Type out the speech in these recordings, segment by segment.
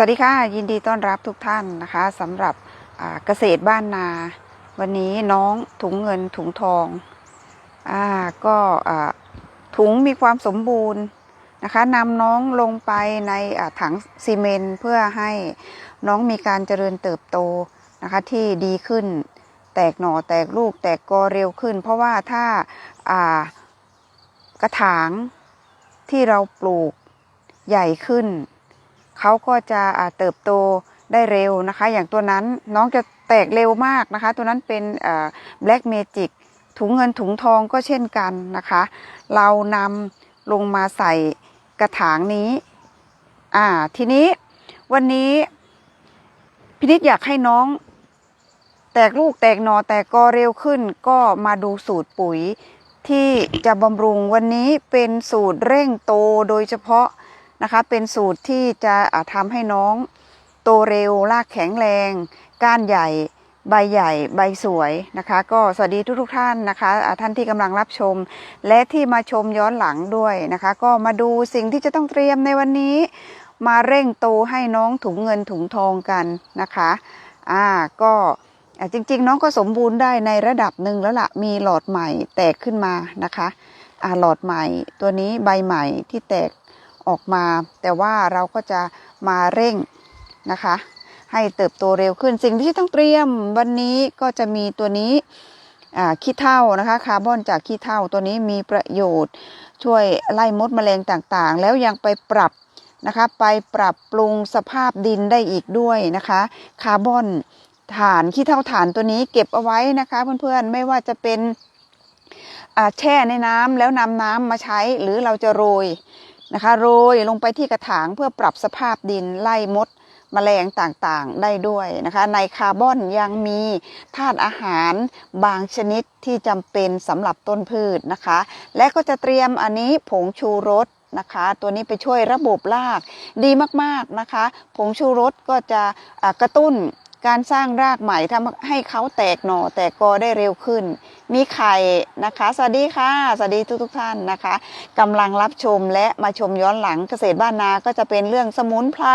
สวัสดีค่ะ ยินดีต้อนรับทุกท่านนะคะสำหรับเกษตรบ้านนา วันนี้น้องถุงเงินถุงทองอ่าก็ถุงมีความสมบูรณ์นะคะนำน้องลงไปในถังซีเมนต์เพื่อให้น้องมีการเจริญเติบโตนะคะที่ดีขึ้น แตกหน่อแตกลูกแตกกอเร็วขึ้น เพราะว่าถ้าากระถางที่เราปลูกใหญ่ขึ้น เขาก็จะเติบโตได้เร็วนะคะ อย่างตัวนั้นน้องจะแตกเร็วมากนะคะ ตัวนั้นเป็นแบล็กเมจิกถุงเงินถุงทองก็เช่นกันนะคะ เรานำลงมาใส่กระถางนี้อ่าทีนี้วันนี้พินิจอยากให้น้อง แตกลูกแตกหนอแตกกอเร็วขึ้น ก็มาดูสูตรปุ๋ยที่จะบำรุงวันนี้เป็นสูตรเร่งโตโดยเฉพาะ นะคะ เป็นสูตรที่จะอ่าทำให้น้องโตเร็วรากแข็งแรง ก้านใหญ่ ใบใหญ่ ใบสวยนะคะ ก็สวัสดีทุกทท่านนะคะท่านที่กำลังรับชม และที่มาชมย้อนหลังด้วยนะคะ ก็มาดูสิ่งที่จะต้องเตรียมในวันนี้ มาเร่งโตให้น้องถุงเงินถุงทองกันนะคะอ่าก็จริงๆ น้องก็สมบูรณ์ได้ในระดับหนึ่งแล้วละ่ะมีหลอดใหม่แตกขึ้นมานะคะอ่าหลอดใหม่ตัวนี้ใบใหม่ที่แตก ออกมา แต่ว่าเราก็จะมาเร่งนะคะ ให้เติบโตเร็วขึ้นสิ่งที่ต้องเตรียมวันนี้ก็จะมีตัวนี้ขี้เถ้านะคะคาร์บอนจากขี้เถ้าตัวนี้มีประโยชน์ ช่วยไล่มดแมลงต่างๆ แล้วยังไปปรับนะคะไปปรับปรุงสภาพดินได้อีกด้วยนะคะคาร์บอนถ่านขี้เถ้าถ่านตัวนี้เก็บเอาไว้นะคะเพื่อนๆไม่ว่าจะเป็นแช่ในน้ำแล้วนำน้ำมาใช้หรือเราจะโรย นะคะโรยลงไปที่กระถางเพื่อปรับสภาพดินไล่มดแมลงต่างๆได้ด้วยนะคะในคาร์บอนยังมีธาตุอาหารบางชนิดที่จำเป็นสำหรับต้นพืชนะคะ และก็จะเตรียมอันนี้ผงชูรสนะคะ ตัวนี้ไปช่วยระบบรากดีมากๆนะคะ ผงชูรสก็จะกระตุ้น การสร้างรากใหม่ทำให้เขาแตกหน่อแตกกอได้เร็วขึ้น มีไข่นะคะ สวัสดีค่ะสวัสดีทุกทุกท่านนะคะกำลังรับชมและมาชมย้อนหลังเกษตรบ้านนาก็จะเป็นเรื่องสมุนไพร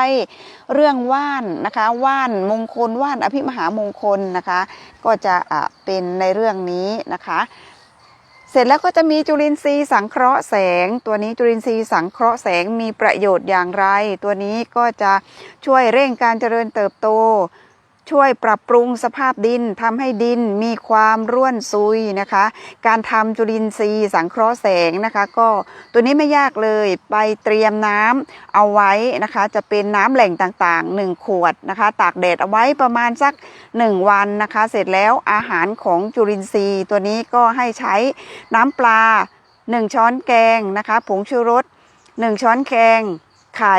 เรื่องว่านนะคะว่านมงคลว่านอภิมหามงคลนะคะ ก็จะะเป็นในเรื่องนี้นะคะเสร็จแล้วก็จะมีจุลินทรีย์สังเคราะห์แสง ตัวนี้จุลินทรีย์สังเคราะห์แสงมีประโยชน์อย่างไร ตัวนี้ก็จะช่วยเร่งการเจริญเติบโต ช่วยปรับปรุงสภาพดินทำให้ดินมีความร่วนซุยนะคะ การทำจุลินทรีย์สังเคราะห์แสงนะคะ ก็ตัวนี้ไม่ยากเลยไปเตรียมน้ำเอาไว้นะคะ จะเป็นน้ำแหล่งต่างๆ 1 ขวดนะคะ ตากแดดเอาไว้ประมาณสัก 1 วันนะคะ เสร็จแล้วอาหารของจุลินทรีย์ ตัวนี้ก็ให้ใช้น้ำปลา 1 ช้อนแกงนะคะ ผงชูรส 1 ช้อนแกง ไข่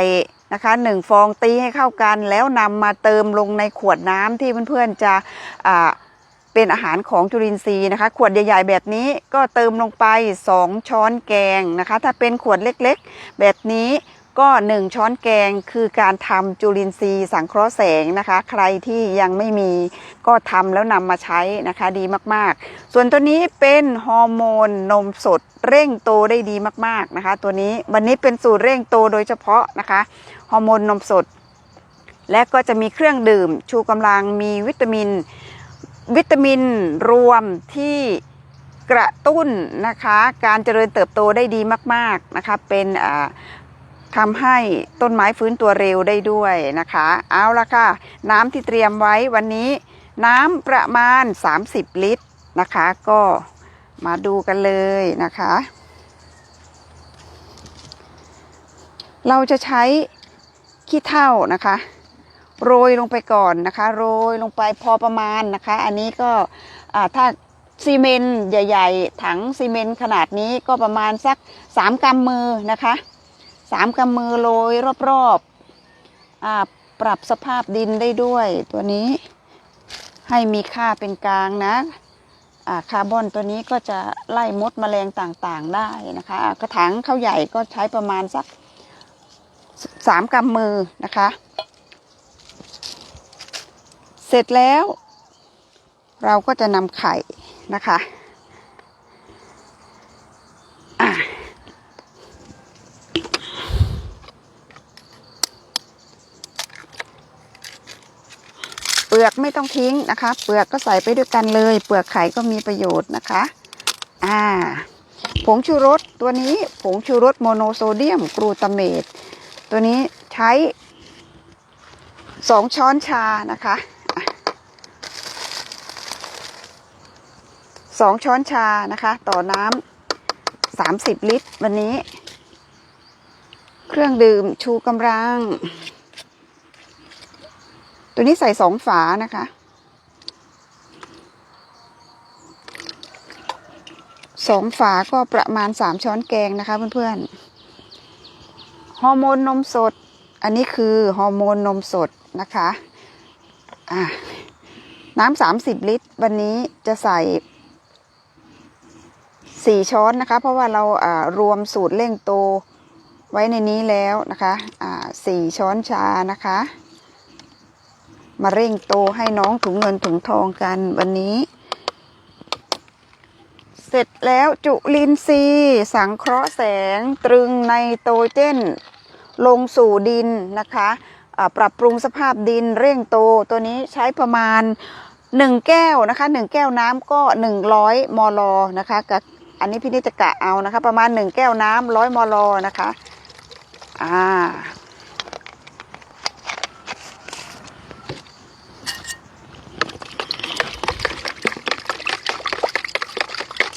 นะคะหนึ่งฟองตีให้เข้ากันแล้วนำมาเติมลงในขวดน้ำที่เพื่อนๆจะเป็นอาหารของจุลินทรีย์นะคะ ขวดใหญ่ ๆ แบบนี้ก็เติมลงไป 2 ช้อนแกงนะคะ ถ้าเป็นขวดเล็กๆ แบบนี้ ก็ 1 ช้อนแกงคือการทำจุลินทรีย์สังเคราะห์แสงนะคะ ใครที่ยังไม่มีก็ทำแล้วนำมาใช้นะคะดีมากๆ ส่วนตัวนี้เป็นฮอร์โมนนมสดเร่งโตได้ดีมากๆนะคะ ตัวนี้วันนี้เป็นสูตรเร่งโตโดยเฉพาะนะคะฮอร์โมนนมสด และก็จะมีเครื่องดื่ม ชูกำลังมีวิตามิน วิตามินรวมที่กระตุ้นนะคะ การเจริญเติบโตได้ดีมาก ๆนะคะ เป็นอ่า ทำให้ต้นไม้ฟื้นตัวเร็วได้ด้วยนะคะ เอาละค่ะ น้ำที่เตรียมไว้วันนี้ น้ำประมาณ 30 ลิตรนะคะ ก็มาดูกันเลยนะคะ เราจะใช้ขี้เถ้านะคะ โรยลงไปก่อนนะคะ โรยลงไปพอประมาณนะคะ อันนี้ก็ถ้าซีเมนต์ใหญ่ ๆ ถังซีเมนต์ขนาดนี้ก็ประมาณสักสามกำมือนะคะ สามกำมือโรยรอบๆอ่าปรับสภาพดินได้ด้วยตัวนี้ให้มีค่าเป็นกลางนะคาร์บอนตัวนี้ก็จะไล่มดแมลงต่างๆได้นะคะกระถางข้าวใหญ่ก็ใช้ประมาณสักสามกำมือนะคะ เสร็จแล้ว เราก็จะนำไข่นะคะ ป ลือกไม่ต้องทิ้งนะคะ เปลือกก็ใส่ไปด้วยกันเลย เปลือกไข่ก็มีประโยชน์นะคะ อ่า ผงชูรสตัวนี้ผงชูรสโมโนโซเดียมกรูตาเมตตัวนี้ใช้สองช้อนชานะคะสองช้อนชานะคะ ต่อน้ำสามสิบลิตร วันนี้ เครื่องดื่มชูกำลัง ตัวนี้ใส่สองฝานะคะ สองฝาก็ประมาณสามช้อนแกงนะคะเพื่อนๆ ฮอร์โมนนมสด อันนี้คือฮอร์โมนนมสดนะคะอะน้ำสามสิบลิตร วันนี้จะใส่สี่ช้อนนะคะ เพราะว่าเราอ่ารวมสูตรเร่งโตไว้ในนี้แล้วนะคะอ่าสี่ช้อนชานะคะ มาเร่งโตให้น้องถุงเงินถุงทองกันวันนี้ เสร็จแล้วจุลินทรีย์สังเคราะห์แสงตรึงไนโตเจนลงสู่ดินนะคะปรับปรุงสภาพดินเร่งโตตัวนี้ใช้ประมาณ 1 แก้วนะคะ 1 แก้วน้ำก็ 100 มลนะคะกับอันนี้พี่นิจจะกะเอานะคะ ประมาณ 1 แก้วน้ำร้อยมลนะคะ อ่า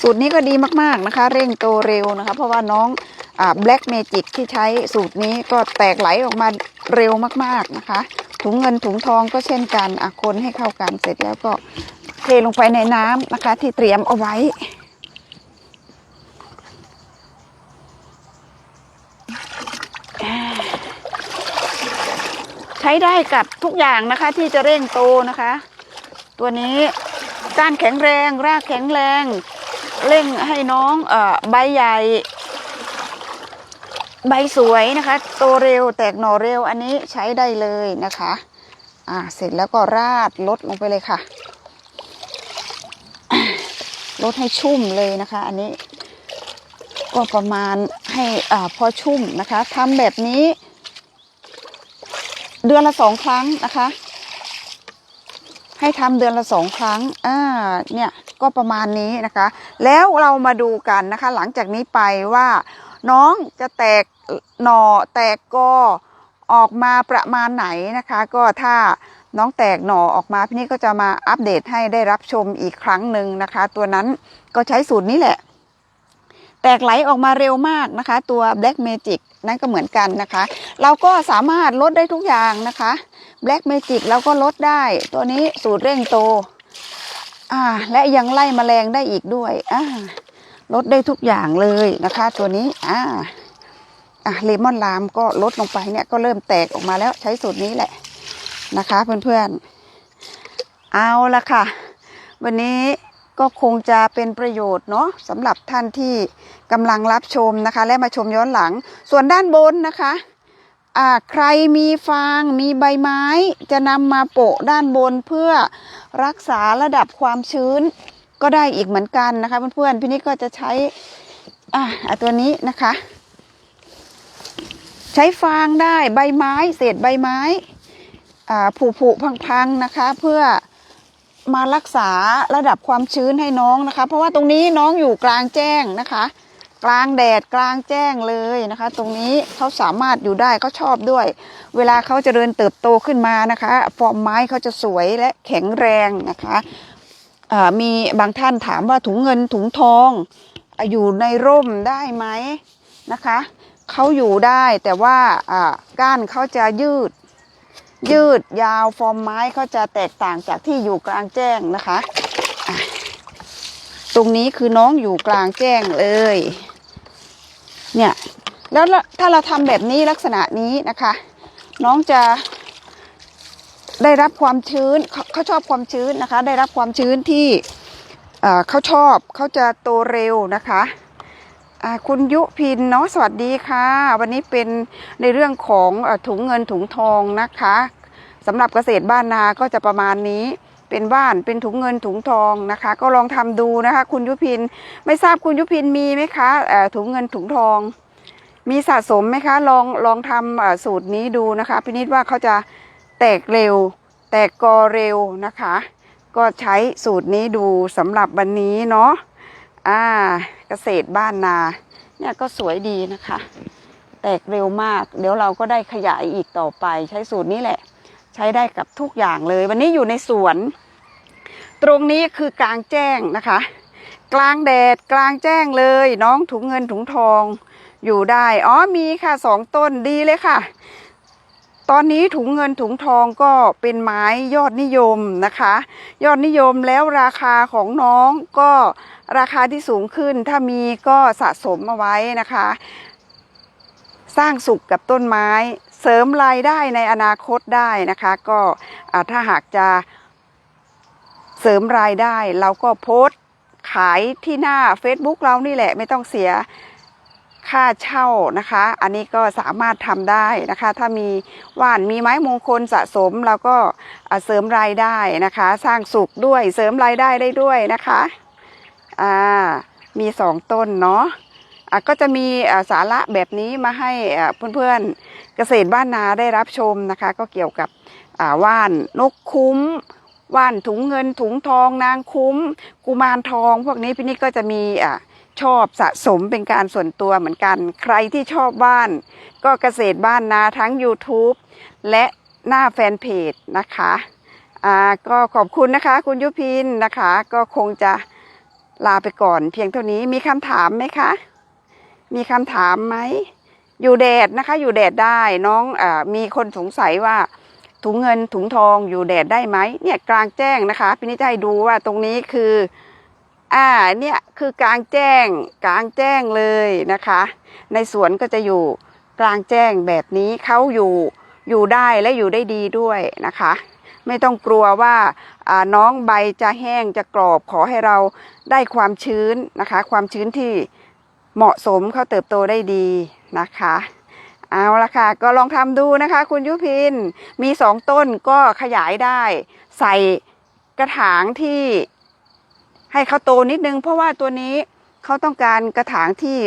สูตรนี้ก็ดีมากๆนะคะ เร่งโตเร็วนะคะ เพราะว่าน้องอ่า Black Magic ที่ใช้สูตรนี้ก็แตกไหลออกมาเร็วมากๆนะคะ ถุงเงินถุงทองก็เช่นกันอะคนให้เข้ากันเสร็จแล้วก็เทลงไปในน้ำนะคะ ที่เตรียมเอาไว้ใช้ได้กับทุกอย่างนะคะที่จะเร่งโตนะคะ ตัวนี้ก้านแข็งแรง รากแข็งแรง เร่งให้น้องอใบใหญ่ ใบสวยนะคะ โตเร็วแตกหน่อเร็วอันนี้ใช้ได้เลยนะคะอ่าเสร็จแล้วก็ราดลดลงไปเลยค่ะลดให้ชุ่มเลยนะคะ อันนี้ก็ประมาณให้อ่าพอชุ่มนะคะทำแบบนี้ เดือนละสองครั้งนะคะ ให้ทำเดือนละสองครั้ง อ่า เนี่ยก็ประมาณนี้นะคะ แล้วเรามาดูกันนะคะ หลังจากนี้ไปว่า น้องจะแตกหน่อแตกกอออกมาประมาณไหนนะคะ ก็ถ้าน้องแตกหน่อออกมาพี่นี่ก็จะมาอัปเดตให้ได้รับชมอีกครั้งหนึ่งนะคะ ตัวนั้นก็ใช้สูตรนี้แหละ แตกไหลออกมาเร็วมากนะคะ ตัว Black Magic นั่นก็เหมือนกันนะคะ เราก็สามารถลดได้ทุกอย่างนะคะ Black Magic เราก็ลดได้ ตัวนี้สูตรเร่งโต อ่า และยังไล่แมลงได้อีกด้วย อ่า ลดได้ทุกอย่างเลยนะคะ ตัวนี้ อ่า อะเลมอนลามก็ลดลงไปเนี่ยก็เริ่มแตกออกมาแล้วใช้สูตรนี้แหละนะคะเพื่อนๆ เอาละค่ะ วันนี้ก็คงจะเป็นประโยชน์เนาะสำหรับท่านที่กำลังรับชมนะคะ และมาชมย้อนหลัง ส่วนด้านบนนะคะ ใครมีฟางมีใบไม้ จะนำมาโปะด้านบนเพื่อรักษาระดับความชื้นก็ได้อีกเหมือนกันนะคะเพื่อนๆพี่นี่ก็จะใช้อ่าตัวนี้นะคะ ใช้ฟางได้ใบไม้เศษใบไม้อ่าผุผุพังๆนะคะ เพื่อมารักษาระดับความชื้นให้น้องนะคะ เพราะว่าตรงนี้น้องอยู่กลางแจ้งนะคะ กลางแดดกลางแจ้งเลยนะคะ ตรงนี้เขาสามารถอยู่ได้เขาชอบด้วย เวลาเขาจเจริญเติบโตขึ้นมานะคะฟอร์มไม้เขาจะสวยและแข็งแรงนะคะมีบางท่านถามว่าถุงเงินถุงทองอยู่ในร่มได้ไหมนะคะเขาอยู่ได้แต่ว่าก้านเขาจะยืด ยืดยาวฟอร์มไม้เขาจะแตกต่างจากที่อยู่กลางแจ้งนะคะ ตรงนี้คือน้องอยู่กลางแจ้งเลย เนี่ยแล้วถ้าเราทำแบบนี้ลักษณะนี้นะคะ น้องจะได้รับความชื้นเขาเขาชอบความชื้นนะคะ ได้รับความชื้นที่เเขาชอบเขาจะโตเร็วนะคะคุณยุพินเนาะสวัสดีค่ะ วันนี้เป็นในเรื่องของอถุงเงินถุงทองนะคะสำหรับเกษตรบ้านนาก็จะประมาณนี้ เป็นบ้านเป็นถุงเงินถุงทองนะคะ ก็ลองทำดูนะคะ คุณยุพินไม่ทราบคุณยุพินมีไหมคะถุงเงินถุงทอง มีสะสมไหมคะ ลองลองทำสูตรนี้ดูนะคะพินิดว่าเขาจะแตกเร็ว แตกกอเร็วนะคะ ก็ใช้สูตรนี้ดูสำหรับวันนี้เนาะอ่าเกษตรบ้านนาเนี่ยก็สวยดีนะคะ แตกเร็วมาก เดี๋ยวเราก็ได้ขยายอีกต่อไปใช้สูตรนี้แหละ ใช้ได้กับทุกอย่างเลย วันนี้อยู่ในสวน ตรงนี้คือกลางแจ้งนะคะ กลางแดดกลางแจ้งเลย น้องถุงเงินถุงทองอยู่ได้อ๋อมีค่ะสองต้นดีเลยค่ะ ตอนนี้ถุงเงินถุงทองก็เป็นไม้ยอดนิยมนะคะ ยอดนิยมแล้วราคาของน้องก็ราคาที่สูงขึ้น ถ้ามีก็สะสมเอาไว้นะคะ สร้างสุขกับต้นไม้ เสริมรายได้ในอนาคตได้นะคะ ก็ถ้าหากจะเสริมรายได้ เราก็โพสต์ขายที่หน้า Facebook เรานี่แหละไม่ต้องเสียค่าเช่านะคะ อันนี้ก็สามารถทำได้นะคะ ถ้ามีว่านมีไม้มงคลสะสมเราก็เสริมรายได้นะคะ สร้างสุขด้วยเสริมรายได้ได้ด้วยนะคะอ่ามีสองต้นเนาะ ก็จะมีสาระแบบนี้มาให้เพื่อนๆเกษตรบ้านนาได้รับชมนะคะ ก็เกี่ยวกับว่านนกคุ้มว่านถุงเงินถุงทองนางคุ้ม กุมารทอง พวกนี้พี่นิดก็จะมีอะชอบสะสมเป็นการส่วนตัวเหมือนกัน ใครที่ชอบว่าน ก็เกษตรบ้านนาทั้ง YouTube และหน้าแฟนเพจนะคะอ่าก็ขอบคุณนะคะ คุณยุพินนะคะ ก็คงจะลาไปก่อนเพียงเท่านี้มีคำถามไหมคะ มีคำถามไหม อยู่แดดนะคะ อยู่แดดได้น้องอมีคนสงสัยว่า ถุงเงินถุงทองอยู่แดดได้ไหมเนี่ยกลางแจ้งนะคะพี่นิจให้ดูว่าตรงนี้คือ อ่าเนี่ยคือกลางแจ้ง กลางแจ้งเลยนะคะ ในสวนก็จะอยู่กลางแจ้งแบบนี้เขาอยู่อยู่ได้และอยู่ได้ดีด้วยนะคะ ไม่ต้องกลัวว่าน้องใบจะแห้งจะกรอบขอให้เราได้ความชื้นนะคะ ความชื้นที่ เหมาะสมเขาเติบโตได้ดีนะคะ เอาละค่ะ ก็ลองทำดูนะคะ คุณยุพินมีสองต้นก็ขยายได้ ใส่กระถางที่ให้เขาโตนิดนึง เพราะว่าตัวนี้เขาต้องการกระถางที่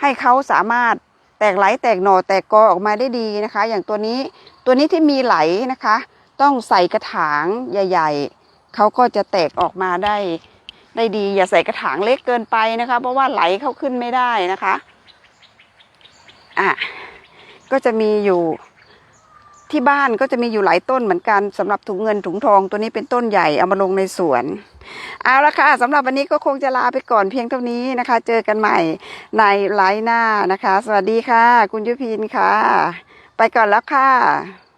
ให้เขาสามารถแตกไหลแตกหน่อแตกกอออกมาได้ดีนะคะ อย่างตัวนี้ตัวนี้ที่มีไหลนะคะ ต้องใส่กระถางใหญ่ ๆเขาก็จะแตกออกมาได้ ได้ดีอย่าใส่กระถางเล็กเกินไปนะคะ เพราะว่าไหลเข้าขึ้นไม่ได้นะคะอะก็จะมีอยู่ที่บ้านก็จะมีอยู่หลายต้นเหมือนกันสำหรับถุงเงินถุงทองตัวนี้เป็นต้นใหญ่เอามาลงในสวน เอาละค่ะสำหรับวันนี้ก็คงจะลาไปก่อนเพียงเท่านี้นะคะ เจอกันใหม่ในไลน์หน้านะคะ สวัสดีค่ะ คุณยุพินค่ะ ไปก่อนแล้วค่ะ